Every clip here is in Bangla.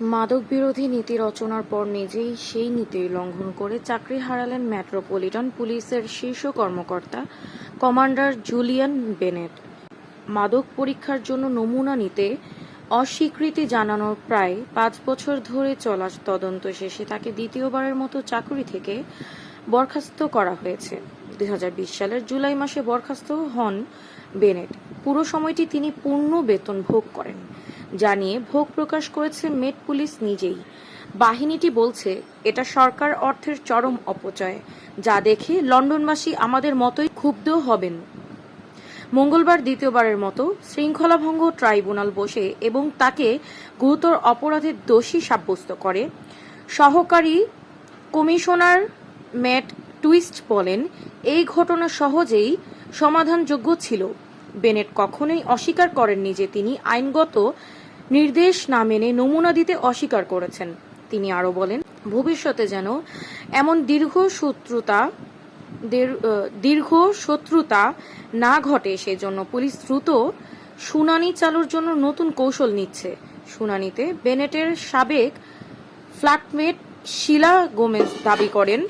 মাদক বিরোধী নীতি রচনার পর নিজেই সেই নীতি লঙ্ঘন করে চাকরি হারালেন মেট্রোপলিটন পুলিশের শীর্ষ কর্মকর্তা কমান্ডার জুলিয়ান বেনেট। মাদক পরীক্ষার জন্য নমুনা নিতে অস্বীকৃতি জানানোর প্রায় পাঁচ বছর ধরে চলা তদন্ত শেষে তাকে দ্বিতীয়বারের মতো চাকরি থেকে বরখাস্ত করা হয়েছে। দুই হাজার বিশ সালের জুলাই মাসে বরখাস্ত হন বেনেট। পুরো সময়টি তিনি পূর্ণ বেতন ভোগ করেন। জানিয়ে ভোগ প্রকাশ করেছে মেট পুলিশ নিজেই। বাহিনীটি বলছে, এটা সরকার অর্থের চরম অপচয়, যা দেখে লন্ডনবাসী আমাদের মতোই ক্ষুব্ধ হবেন। মঙ্গলবার দ্বিতীয়বারের মতো শৃঙ্খলাভঙ্গ ট্রাইব্যুনাল বসে এবং তাকে গুরুতর অপরাধের দোষী সাব্যস্ত করে। সহকারী কমিশনার ম্যাট টুইস্ট বলেন, এই ঘটনা সহজেই সমাধানযোগ্য ছিল। বেনেট কখনোই অস্বীকার করেননি যে তিনি আইনগত নির্দেশ না মেনে নমুনা দিতে অস্বীকার করেছেন। তিনি আরও বলেন, ভবিষ্যতে যেন এমন দীর্ঘ শত্রুতা দের- দীর্ঘ শত্রুতা না ঘটে, সেজন্য পুলিশ দ্রুত শুনানি চালুর জন্য নতুন কৌশল নিচ্ছে। শুনানিতে বেনেটের সাবেক ফ্ল্যাটমেট শিলা গোমেজ দাবি করেন,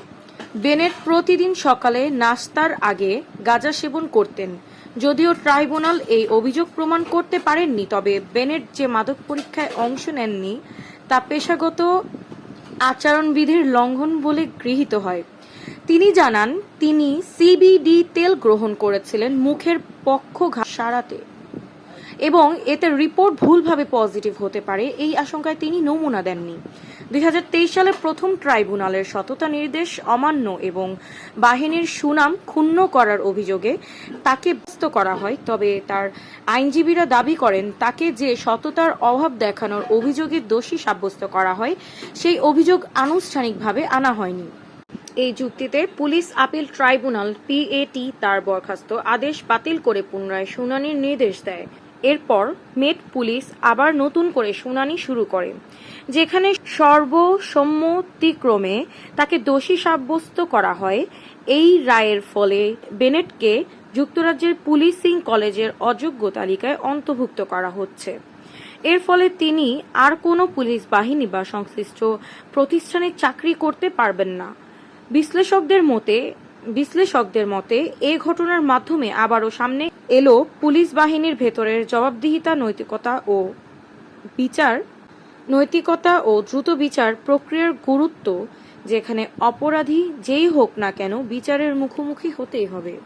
বেনেট প্রতিদিন সকালে নাস্তার আগে গাঁজা সেবন করতেন। যদিও ট্রাইব্যুনাল এই অভিযোগ প্রমাণ করতে পারেননি, তবে বেনেট যে মাদক পরীক্ষায় অংশ নেননি, তা পেশাগত আচরণবিধির লঙ্ঘন বলে গৃহীত হয়। তিনি জানান, তিনি সিবিডি তেল গ্রহণ করেছিলেন মুখের পক্ষঘাত সারাতে। এবং এতে রিপোর্ট ভুলভাবে পজিটিভ হতে পারে এই আশঙ্কায় তিনি নমুনা দেননি। দু হাজার তেইশ সালে প্রথম ট্রাইব্যুনালের সততা নির্দেশ অমান্য এবং বাহিনীর সুনাম ক্ষুণ্ণ করার অভিযোগে তাকে ব্যস্ত করা হয়, তবে তার আইনজীবীরা দাবি করেন তাকে যে সততার অভাব দেখানোর অভিযোগে দোষী সাব্যস্ত করা হয়, সেই অভিযোগ আনুষ্ঠানিকভাবে আনা হয়নি। এই যুক্তিতে পুলিশ আপিল ট্রাইব্যুনাল পিএটি তার বরখাস্ত আদেশ বাতিল করে পুনরায় শুনানির নির্দেশ দেয়। এরপর মেট পুলিশ আবার নতুন করে শুনানি শুরু করে, যেখানে সর্বসম্মতিক্রমে তাকে দোষী সাব্যস্ত করা হয়। এই রায়ের ফলে বেনেটকে যুক্তরাজ্যের পুলিশিং কলেজের অযোগ্য তালিকায় অন্তর্ভুক্ত করা হচ্ছে। এর ফলে তিনি আর কোনো পুলিশ বাহিনী বা সংশ্লিষ্ট প্রতিষ্ঠানে চাকরি করতে পারবেন না। বিশ্লেষকদের মতে বিশ্লেষকদের মতে, এ ঘটনার মাধ্যমে আবারও সামনে এলো পুলিশ বাহিনীর ভেতরের জবাবদিহিতা, নৈতিকতা ও বিচার। নৈতিকতা ও দ্রুত বিচার প্রক্রিয়ার গুরুত্ব, যেখানে অপরাধী যেই হোক না কেন বিচারের মুখোমুখি হতেই হবে।